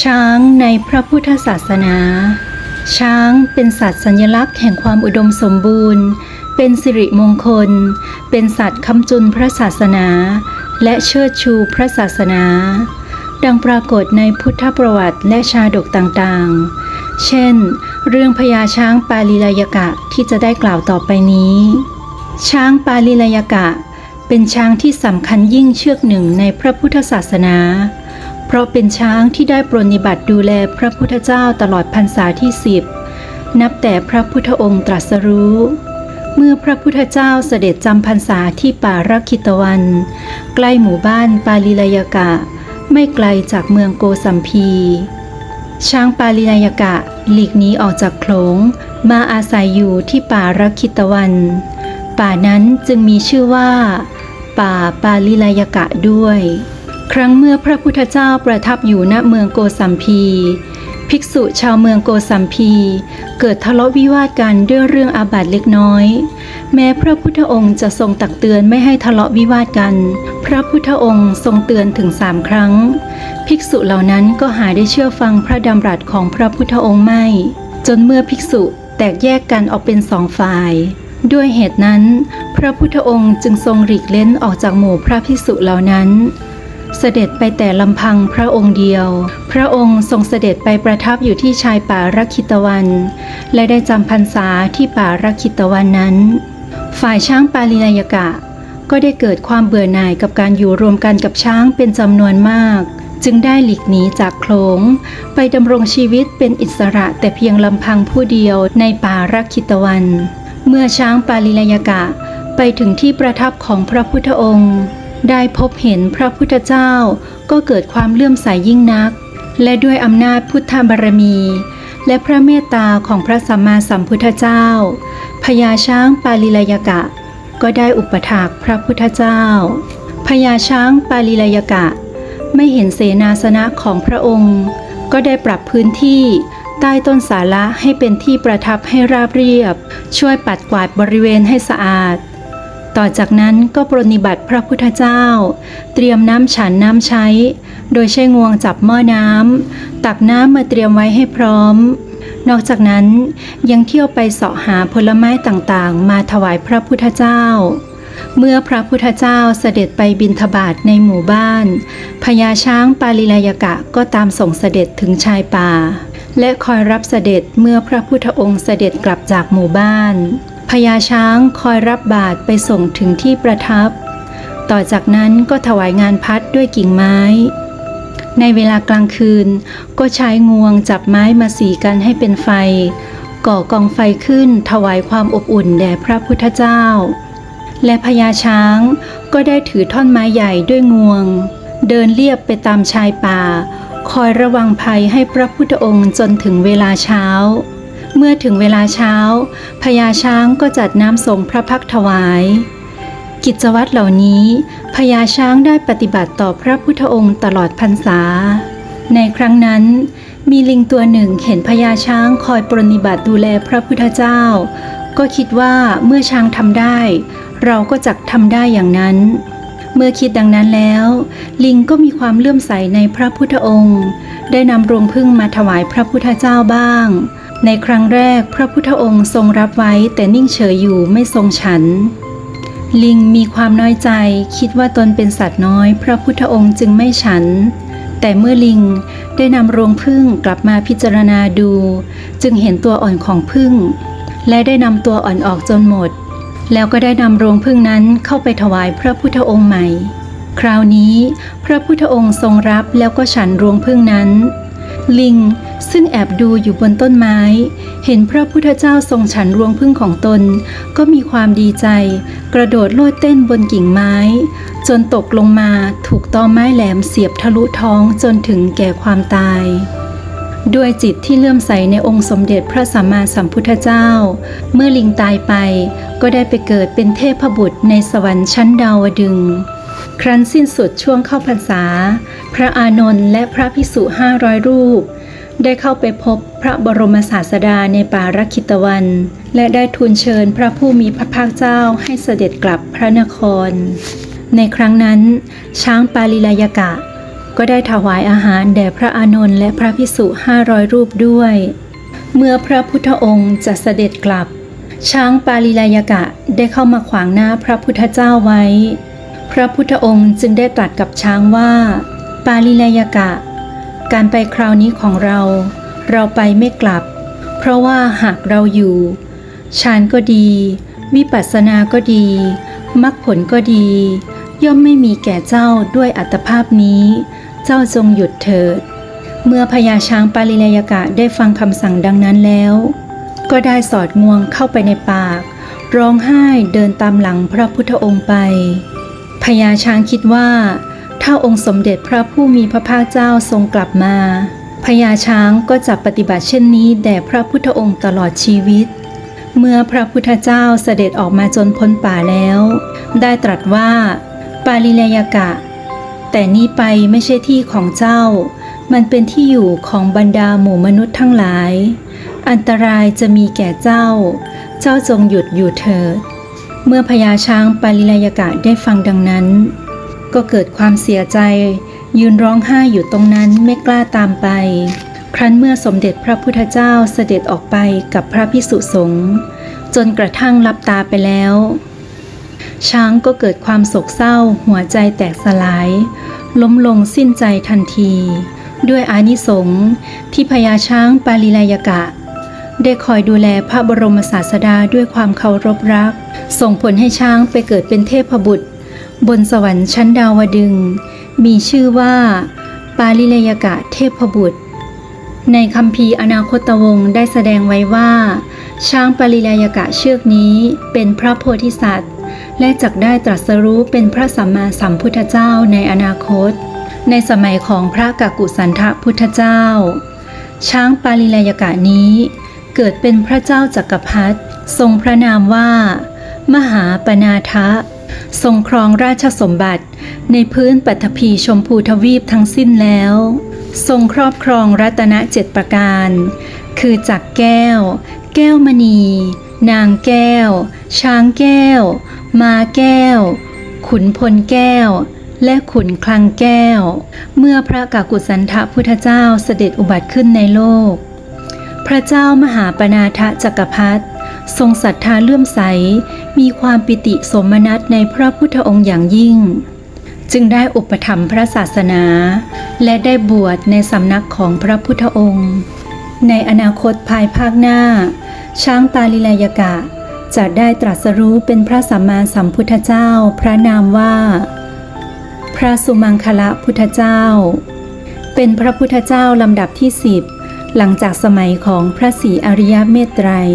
ช้างในพระพุทธศาสนา ช้างเป็นสัตว์สัญลักษณ์แห่งความอุดมสมบูรณ์ เป็นสิริมงคล เป็นสัตว์คำจุนพระศาสนา และเชิดชูพระศาสนา ดังปรากฏในพุทธประวัติและชาดกต่างๆ เช่น เรื่องพญาช้างปาลิลายกะที่จะได้กล่าวต่อไปนี้ ช้างปาลิลายกะ เป็นช้างที่สำคัญยิ่งเชือกหนึ่งในพระพุทธศาสนา เพราะเป็นช้างที่ได้ปรนนิบัติดูแลพระพุทธเจ้าตลอดพรรษาที่สิบนับแต่พระพุทธองค์ตรัสรู้ เมื่อพระพุทธเจ้าเสด็จจำพรรษาที่ป่ารักขิตวัน ใกล้หมู่บ้านปาลิลายกะ ไม่ไกลจากเมืองโกสัมพีช้างปาลิลายกะหลีกหนีออกจากโขลงมาอาศัยอยู่ที่ป่ารักขิตวัน ป่านั้นจึงมีชื่อว่า ป่าปาลิลายกะด้วย ครั้งเมื่อพระพุทธเจ้าประทับอยู่ณเมืองโกสัมพี ภิกษุชาวเมืองโกสัมพี เกิดทะเลาะวิวาทกันด้วยเรื่องอาบัติเล็กน้อย แม้พระพุทธองค์จะทรงตักเตือนไม่ให้ทะเลาะวิวาทกัน พระพุทธองค์ทรงเตือนถึงสามครั้ง ภิกษุเหล่านั้นก็หาได้เชื่อฟังพระดำรัสของพระพุทธองค์ไม่ จนเมื่อภิกษุแตกแยกกันออกเป็นสองฝ่ายด้วยเหตุนั้น พระพุทธองค์จึงทรงหลีกเล้นออกจากหมู่พระภิกษุเหล่านั้น เสด็จไปแต่ลำพังพระองค์เดียว พระองค์ทรงเสด็จไปประทับอยู่ที่ชายป่ารักขิตวัน และได้จำพรรษาที่ป่ารักขิตวันนั้น ฝ่ายช้างปาลินายกะ ก็ได้เกิดความเบื่อหน่ายกับการอยู่รวมกันกับช้างเป็นจำนวนมาก จึงได้หลีกหนีจากโขลงไปดำรงชีวิตเป็นอิสระแต่เพียงลำพังผู้เดียวในป่ารักขิตวัน เมื่อช้างปาลินายกะไปถึงที่ประทับของพระพุทธองค์ ได้พบเห็นพระพุทธเจ้าก็เกิดความเลื่อมใสยยิ่งนัก และด้วยอำนาจพุทธบารมี และพระเมตตาของพระสัมมาสัมพุทธเจ้าพญาช้างปาลิลายกะ ก็ได้อุปถากพระพุทธเจ้าพญาช้างปาลิลายกะ ไม่เห็นเสนาสนะของพระองค์ ก็ได้ปรับพื้นที่ใต้ต้นสาระให้เป็นที่ประทับให้ราบเรียบ ช่วยปัดกวาดบริเวณให้สะอาด ต่อจากนั้นก็ปรนนิบัติพระพุทธเจ้า เตรียมน้ำฉันน้ำใช้ โดยใช้งวงจับหม้อน้ำตักน้ำมาเตรียมไว้ให้พร้อม นอกจากนั้นยังเที่ยวไปเสาะหาผลไม้ต่างๆ มาถวายพระพุทธเจ้า เมื่อพระพุทธเจ้าเสด็จไปบิณฑบาตในหมู่บ้านพญาช้างปาลิลายกะก็ตามส่งเสด็จถึงชายป่า และคอยรับเสด็จเมื่อพระพุทธองค์เสด็จกลับจากหมู่บ้าน พญาช้างคอยรับบาตรไปส่งถึงที่ประทับ ต่อจากนั้นก็ถวายงานพัดด้วยกิ่งไม้ ในเวลากลางคืนก็ใช้งวงจับไม้มาสีกันให้เป็นไฟ ก่อกองไฟขึ้นถวายความอบอุ่นแด่พระพุทธเจ้า และพญาช้างก็ได้ถือท่อนไม้ใหญ่ด้วยงวง เดินเลียบไปตามชายป่า คอยระวังภัยให้พระพุทธองค์จนถึงเวลาเช้า เมื่อถึงเวลาเช้าพญาช้างก็จัดน้ำสงพระพักถวาย กิจวัตรเหล่านี้พญาช้างได้ปฏิบัติต่อพระพุทธองค์ตลอดพรรษา ในครั้งนั้นมีลิงตัวหนึ่งเห็นพญาช้างคอยปรนนิบัติดูแลพระพุทธเจ้า ก็คิดว่าเมื่อช้างทำได้ เราก็จักทำได้อย่างนั้น เมื่อคิดดังนั้นแล้ว ลิงก็มีความเลื่อมใสในพระพุทธองค์ ได้นำรวงพึ่งมาถวายพระพุทธเจ้าบ้าง ในครั้งแรกพระพุทธองค์ทรงรับไว้แต่นิ่งเฉยอยู่ไม่ทรงฉัน ลิงมีความน้อยใจคิดว่าตนเป็นสัตว์น้อย พระพุทธองค์จึงไม่ฉัน แต่เมื่อลิงได้นำรวงพึ่งกลับมาพิจารณาดู จึงเห็นตัวอ่อนของพึ่ง และได้นำตัวอ่อนออกจนหมด แล้วก็ได้นำรวงพึ่งนั้นเข้าไปถวายพระพุทธองค์ใหม่ คราวนี้ พระพุทธองค์ทรงรับแล้วก็ฉันรวงพึ่งนั้น ลิงซึ่งแอบดูอยู่บนต้นไม้ เห็นพระพุทธเจ้าทรงฉันรวงพึ่งของตน ก็มีความดีใจ กระโดดโลดเต้นบนกิ่งไม้ จนตกลงมาถูกตอไม้แหลมเสียบทะลุท้องจนถึงแก่ความตายด้วยจิตที่เลื่อมใสในองค์สมเด็จพระสัมมาสัมพุทธเจ้า เมื่อลิงตายไปก็ได้ไปเกิดเป็นเทพบุตรในสวรรค์ชั้นดาวดึงส์ ครั้นสิ้นสุดช่วงเข้าพรรษา พระอานนท์และพระภิกษุห้าร้อยรูป ได้เข้าไปพบพระบรมศาสดาในป่ารักขิตวัน และได้ทูลเชิญพระผู้มีพระภาคเจ้าให้เสด็จกลับพระนคร ในครั้งนั้น ช้างปาลิลายกะ ก็ได้ถวายอาหารแด่พระอานนท์และพระพิสุห้าร้อยรูปด้วย เมื่อพระพุทธองค์จะเสด็จกลับ ช้างปาลิลายกะได้เข้ามาขวางหน้าพระพุทธเจ้าไว้ พระพุทธองค์จึงได้ตรัสกับช้างว่า ปาลิลายกะ การไปคราวนี้ของเรา เราไปไม่กลับ เพราะว่าหากเราอยู่ฌานก็ดี วิปัสสนาก็ดีมรรคผลก็ดี ย่อมไม่มีแก่เจ้าด้วยอัตภาพนี้ เจ้าจงหยุดเถิด เมื่อพญาช้างปาลิลายกะได้ฟังคำสั่งดังนั้นแล้ว ก็ได้สอดงวงเข้าไปในปาก ร้องไห้เดินตามหลังพระพุทธองค์ไป พญาช้างคิดว่า ถ้าองค์สมเด็จพระผู้มีพระภาคเจ้าทรงกลับมาพญาช้างก็จะปฏิบัติเช่นนี้แด่พระพุทธองค์ตลอดชีวิต เมื่อพระพุทธเจ้าเสด็จออกมาจนพ้นป่าแล้ว ได้ตรัสว่า ปาลิเลยกะ แต่นี้ไปไม่ใช่ที่ของเจ้า มันเป็นที่อยู่ของบรรดาหมู่มนุษย์ทั้งหลาย อันตรายจะมีแก่เจ้า เจ้าจงหยุดอยู่เถิด เมื่อพญาช้างปาลิลายกะได้ฟังดังนั้น ก็เกิดความเสียใจ ยืนร้องไห้อยู่ตรงนั้นไม่กล้าตามไป ครั้นเมื่อสมเด็จพระพุทธเจ้าเสด็จออกไปกับพระพิสุสงฆ์จนกระทั่งลับตาไปแล้ว ช้างก็เกิดความโศกเศร้า หัวใจแตกสลาย ล้มลงสิ้นใจทันที ด้วยอานิสงส์ที่พญาช้างปาลิลายกะ ได้คอยดูแลพระบรมศาสดาด้วยความเคารพรัก ส่งผลให้ช้างไปเกิดเป็นเทพบุตร บนสวรรค์ชั้นดาวดึง มีชื่อว่า ปาลิเลยกะเทพบุตร ในคำพีอนาคตวงศ์ได้แสดงไว้ว่า ช้างปาลิเลายกะเชือกนี้เป็นพระโพธิสัตว์ และจักได้ตรัสรู้เป็นพระสัมมาสัมพุทธเจ้าในอนาคต ในสมัยของพระกากุสันทพุทธเจ้า ช้างปาลิเลายกะนี้ เกิดเป็นพระเจ้าจักรพรรดิทรงพระนามว่า มหาปนาทะ ทรงครองราชสมบัติ ในพื้นปัทภีชมพูทวีปทั้งสิ้นแล้ว ทรงครอบครองรัตนเจ็ดประการ คือจักรแก้ว แก้วมณี นางแก้ว ช้างแก้ว มาแก้ว ขุนพลแก้วและขุนคลังแก้ว เมื่อพระกากุสันทพุทธเจ้าเสด็จอุบัติขึ้นในโลก พระเจ้ามหาปนาทะจักรพรรดิทรงศรัทธาเลื่อมใส มีความปิติสมนัตในพระพุทธองค์อย่างยิ่ง จึงได้อุปถัมภ์พระศาสนา และได้บวชในสำนักของพระพุทธองค์ ในอนาคตภายภาคหน้า ช้างปาลิลายกะจะได้ตรัสรู้เป็นพระสัมมาสัมพุทธเจ้าพระนามว่า พระสุมังคละพุทธเจ้า เป็นพระพุทธเจ้าลำดับที่สิบ หลังจากสมัยของพระศรีอริยเมตไตรย